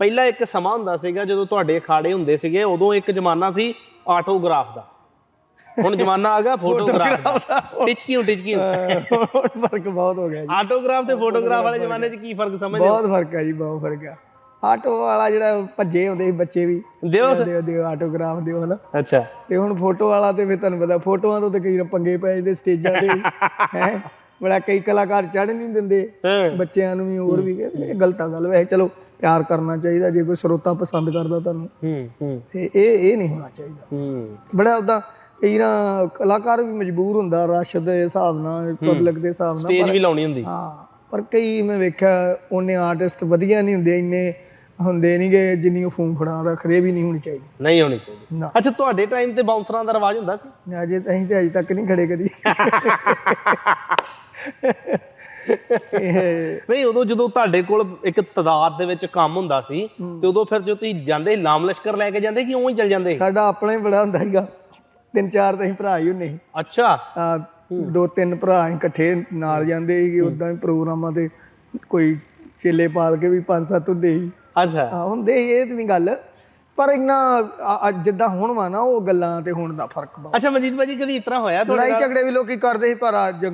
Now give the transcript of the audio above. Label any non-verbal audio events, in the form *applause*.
ਪਹਿਲਾਂ ਇੱਕ ਸਮਾਂ ਹੁੰਦਾ ਸੀਗਾ ਜਦੋਂ ਤੁਹਾਡੇ ਅਖਾੜੇ ਹੁੰਦੇ ਸੀਗੇ ਉਦੋਂ ਇੱਕ ਜ਼ਮਾਨਾ ਸੀ ਆਟੋਗ੍ਰਾਫ ਦਾ। ਹੁਣ ਜ਼ਮਾਨਾ ਆ ਗਿਆ *laughs* ਫੋਟੋਗ੍ਰਾਫ ਦਾ। ਟਿਚਕੀ ਟਿਚਕੀ ਫ਼ਰਕ ਬਹੁਤ ਹੋ ਗਿਆ ਜੀ। ਆਟੋਗ੍ਰਾਫ ਤੇ ਫੋਟੋਗ੍ਰਾਫ ਵਾਲੇ ਜ਼ਮਾਨੇ 'ਚ ਕੀ ਫ਼ਰਕ ਸਮਝਦੇ ਬਹੁਤ ਫ਼ਰਕ ਹੈ ਜੀ ਬਹੁਤ ਫ਼ਰਕ ਹੈ ਆਟੋ ਵਾਲਾ ਜਿਹੜਾ ਭੱਜੇ ਹੁੰਦੇ ਸੀ ਬੱਚੇ ਵੀ। ਦਿਓ ਦਿਓ ਦਿਓ ਆਟੋਗ੍ਰਾਫ ਦਿਓ ਹਨਾ। ਅੱਛਾ। ਤੇ ਹੁਣ ਫੋਟੋ ਵਾਲਾ ਤੇ ਫਿਰ ਤੁਹਾਨੂੰ ਪਤਾ ਫੋਟੋਆਂ ਤੋਂ ਤੇ ਕਈ ਪੰਗੇ ਪੈ ਜਾਂਦੇ ਸਟੇਜਾਂ ਤੇ *laughs* ਹੈ। ਬੜਾ ਕਈ ਕਲਾਕਾਰ ਚੜ ਨਹੀਂ ਦਿੰਦੇ। ਬੱਚਿਆਂ ਨੂੰ ਵੀ ਹੋਰ ਵੀ ਇਹ ਗਲਤ ਗੱਲ ਵੈਸੇ ਚਲੋ। ਪਿਆਰ ਕਰਨਾ ਚਾਹੀਦਾ ਜੇ ਕੋਈ ਸਰੋਤਾ ਪਸੰਦ ਕਰਦਾ ਤੁਹਾਨੂੰ। ਹੂੰ ਹੂੰ। ਤੇ ਇਹ ਇਹ ਨਹੀਂ ਹੋਣਾ ਚਾਹੀਦਾ। ਹੂੰ। ਬੜਾ ਉਹਦਾ ਕਈ ਨਾ ਕਲਾਕਾਰ ਵੀ ਮਜਬੂਰ ਹੁੰਦਾ ਰਸ਼ ਦੇ ਹਿਸਾਬ ਨਾਲ ਪਬਲਿਕ ਦੇ ਹਿਸਾਬ ਨਾਲ ਸਟੇਜ ਵੀ ਲਾਉਣੀ ਹੁੰਦੀ। ਹਾਂ ਪਰ ਕਈ ਮੈਂ ਵੇਖਿਆ ਉਹਨੇ ਆਰਟਿਸਟ ਵਧੀਆ ਨਹੀਂ ਹੁੰਦੇ ਇੰਨੇ ਹੁੰਦੇ ਨਹੀਂਗੇ ਜਿੰਨੀ ਉਹ ਫੂੰ ਫੜਾ ਰੱਖਦੇ ਵੀ ਨਹੀਂ ਹੋਣੀ ਚਾਹੀਦੀ। ਨਹੀਂ ਹੋਣੀ ਚਾਹੀਦੀ। ਅੱਛਾ ਤੁਹਾਡੇ ਟਾਈਮ ਤੇ ਬਾਉਂਸਰਾਂ ਦਾ ਰਿਵਾਜ ਹੁੰਦਾ ਸੀ? ਅਜੇ ਅਸੀਂ ਤੇ ਅਜੇ ਤੱਕ ਨਹੀਂ ਖੜੇ ਕਦੀ। *laughs* ਨਹੀਂ ਉਦੋਂ ਜਦੋਂ ਤੁਹਾਡੇ ਕੋਲ ਇੱਕ ਤਦਾਦ ਦੇ ਵਿੱਚ ਕੰਮ ਹੁੰਦਾ ਸੀ ਤੇ ਉਦੋਂ ਫਿਰ ਜੋ ਤੁਸੀਂ ਜਾਂਦੇ ਨਾਮ ਲਸ਼ਕਰ ਲੈ ਕੇ ਜਾਂਦੇ ਕਿ ਉਵੇਂ ਹੀ ਚੱਲ ਜਾਂਦੇ ਸਾਡਾ ਆਪਣਾ ਹੀ ਬੜਾ ਹੁੰਦਾ ਸੀਗਾ। ਤਿੰਨ ਚਾਰ ਤਾਂ ਅਸੀਂ ਭਰਾ ਹੀ ਹੁੰਨੇ ਅੱਛਾ। ਦੋ ਤਿੰਨ ਭਰਾ ਇਕੱਠੇ ਨਾਲ ਜਾਂਦੇ ਸੀਗੇ ਉਦਾਂ ਹੀ ਪ੍ਰੋਗਰਾਮਾਂ ਤੇ ਕੋਈ ਚੇਲੇ ਪਾਲ ਕੇ ਵੀ ਪੰਜ ਸੱਤ ਹੁੰਦੇ ਸੀ। ਅੱਛਾ। ਆ ਹੁੰਦੇ ਇਹ ਤੇ ਨਹੀਂ ਗੱਲ। ਪਰ ਆ ਜਿੱਦਾਂ ਹੁਣ ਵਾ ਨਾ ਉਹ ਗੱਲਾਂ ਤੇ ਹੁਣ ਦਾ ਫ਼ਰਕ ਬਹੁਤ। ਅੱਛਾ ਮਨਜੀਤ ਭਾਜੀ ਕਦੀ ਇਸ ਤਰ੍ਹਾਂ ਹੋਇਆ ਲੜਾਈ ਝਗੜੇ ਵੀ ਲੋਕੀ ਕਰਦੇ ਸੀ ਪਰ ਅੱਜ